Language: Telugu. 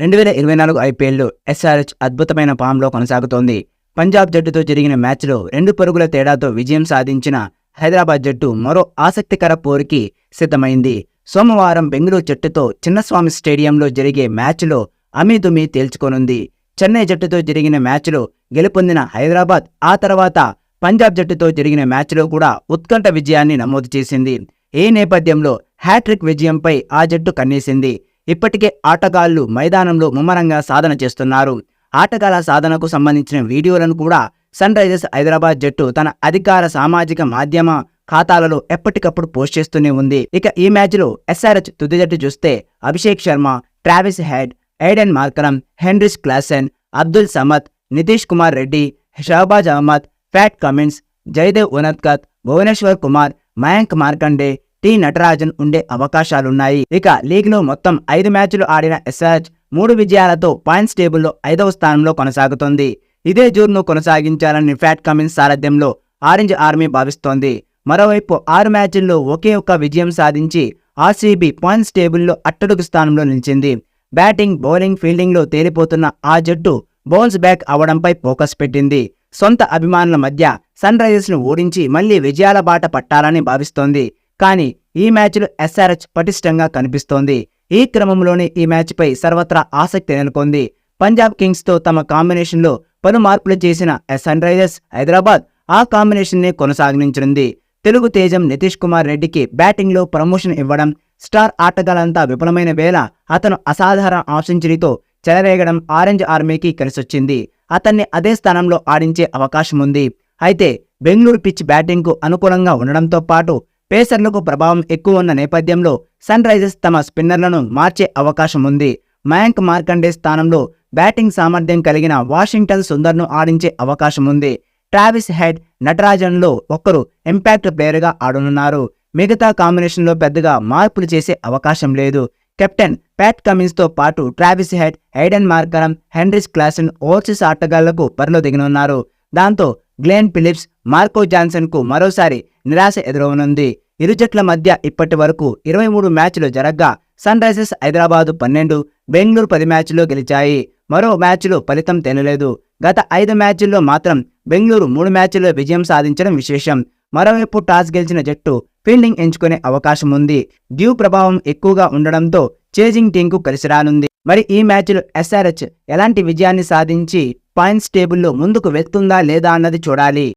రెండు వేల ఇరవై నాలుగు ఐపీఎల్లో ఎస్ఆర్హెచ్ అద్భుతమైన ఫామ్లో కొనసాగుతోంది. పంజాబ్ జట్టుతో జరిగిన మ్యాచ్లో రెండు పరుగుల తేడాతో విజయం సాధించిన హైదరాబాద్ జట్టు మరో ఆసక్తికర పోరుకి సిద్ధమైంది. సోమవారం బెంగళూరు జట్టుతో చిన్నస్వామి స్టేడియంలో జరిగే మ్యాచ్లో అమీదుమీ తేల్చుకోనుంది. చెన్నై జట్టుతో జరిగిన మ్యాచ్లో గెలుపొందిన హైదరాబాద్ ఆ తర్వాత పంజాబ్ జట్టుతో జరిగిన మ్యాచ్లో కూడా ఉత్కంఠ విజయాన్ని నమోదు చేసింది. ఈ నేపథ్యంలో హ్యాట్రిక్ విజయంపై ఆ జట్టు కన్నేసింది. ఇప్పటికే ఆటగాళ్ళు మైదానంలో ముమ్మరంగా సాధన చేస్తున్నారు. ఆటగాళ్ళ సాధనకు సంబంధించిన వీడియోలను కూడా సన్ రైజర్స్ హైదరాబాద్ జట్టు తన అధికార సామాజిక మాధ్యమ ఖాతాలలో ఎప్పటికప్పుడు పోస్ట్ చేస్తూనే ఉంది. ఇక ఈ మ్యాచ్లో ఎస్ఆర్హెచ్ తుది జట్టు చూస్తే Abhishek Sharma Travis Head Aiden Markram Heinrich Klaasen Abdul Samad Nitish Kumar Reddy Shahbaz Ahmed Pat Cummins Jaydev Unadkat Bhuvneshwar Kumar Mayank Markande T Natarajan ఉండే అవకాశాలున్నాయి. ఇక లీగ్లో మొత్తం ఐదు మ్యాచ్లు ఆడిన ఎస్ఆర్హెచ్ మూడు విజయాలతో పాయింట్స్ టేబుల్లో ఐదవ స్థానంలో కొనసాగుతోంది. ఇదే జూర్ను కొనసాగించాలని ఫ్యాట్ కమిన్స్ సారథ్యంలో ఆరెంజ్ ఆర్మీ భావిస్తోంది. మరోవైపు ఆరు మ్యాచ్ల్లో ఒకే ఒక్క విజయం సాధించి ఆర్సీబీ పాయింట్స్ టేబుల్లో అట్టడుగు స్థానంలో నిలిచింది. బ్యాటింగ్ బౌలింగ్ ఫీల్డింగ్లో తేలిపోతున్న ఆ జట్టు బౌన్స్ బ్యాక్ అవడంపై ఫోకస్ పెట్టింది. సొంత అభిమానుల మధ్య సన్ రైజర్స్ను ఓడించి మళ్ళీ విజయాల బాట పట్టాలని భావిస్తోంది. కానీ ఈ మ్యాచ్లో ఎస్ఆర్హెచ్ పటిష్టంగా కనిపిస్తోంది. ఈ క్రమంలోనే ఈ మ్యాచ్పై సర్వత్రా ఆసక్తి నెలకొంది. పంజాబ్ కింగ్స్తో తమ కాంబినేషన్లో పలు మార్పులు చేసిన సన్ రైజర్స్ హైదరాబాద్ ఆ కాంబినేషన్నే కొనసాగించనుంది. తెలుగు తేజం నితీష్ కుమార్ రెడ్డికి బ్యాటింగ్లో ప్రమోషన్ ఇవ్వడం స్టార్ ఆటగాళ్ళంతా విఫలమైన వేళ అతను అసాధారణ హాఫ్ సెంచరీతో చెలరేగడం ఆరెంజ్ ఆర్మీకి కలిసొచ్చింది. అతన్ని అదే స్థానంలో ఆడించే అవకాశం ఉంది అయితే బెంగళూరు పిచ్ బ్యాటింగ్కు అనుకూలంగా ఉండడంతో పాటు పేసర్లకు ప్రభావం ఎక్కువ ఉన్న నేపథ్యంలో సన్ రైజర్స్ తమ స్పిన్నర్లను మార్చే అవకాశం ఉంది మయాంక్ మార్కండే స్థానంలో బ్యాటింగ్ సామర్థ్యం కలిగిన వాషింగ్టన్ సుందర్ను ఆడించే అవకాశం ఉంది ట్రావిస్ హెడ్ నటరాజన్లో ఒక్కరు ఇంపాక్ట్ ప్లేయర్గా ఆడనున్నారు. మిగతా కాంబినేషన్లో పెద్దగా మార్పులు చేసే అవకాశం లేదు. కెప్టెన్ ప్యాట్ కమిన్స్తో పాటు Travis Head Aiden Markram Heinrich Klaasen overseas ఆటగాళ్ళకు పరిలో దిగనున్నారు. దాంతో గ్లెన్ ఫిలిప్స్ మార్కో జాన్సన్కు మరోసారి నిరాశ ఎదురవనుంది. ఇరు జట్ల మధ్య ఇప్పటి వరకు ఇరవై మూడు మ్యాచ్లు జరగ్గా సన్ రైజర్స్ హైదరాబాదు పన్నెండు బెంగళూరు పది మ్యాచ్లో గెలిచాయి. మరో మ్యాచ్లు ఫలితం తెనలేదు గత ఐదు మ్యాచ్ల్లో మాత్రం బెంగళూరు మూడు మ్యాచ్ల్లో విజయం సాధించడం విశేషం. మరోవైపు టాస్ గెలిచిన జట్టు ఫీల్డింగ్ ఎంచుకునే అవకాశం ఉంది. డ్యూ ప్రభావం ఎక్కువగా ఉండడంతో చేజింగ్ టీంకు కలిసి రానుంది. మరి ఈ మ్యాచ్లో ఎస్ఆర్హెచ్ ఎలాంటి విజయాన్ని సాధించి పాయింట్స్ టేబుల్లో ముందుకు వెళ్తుందా లేదా అన్నది చూడాలి.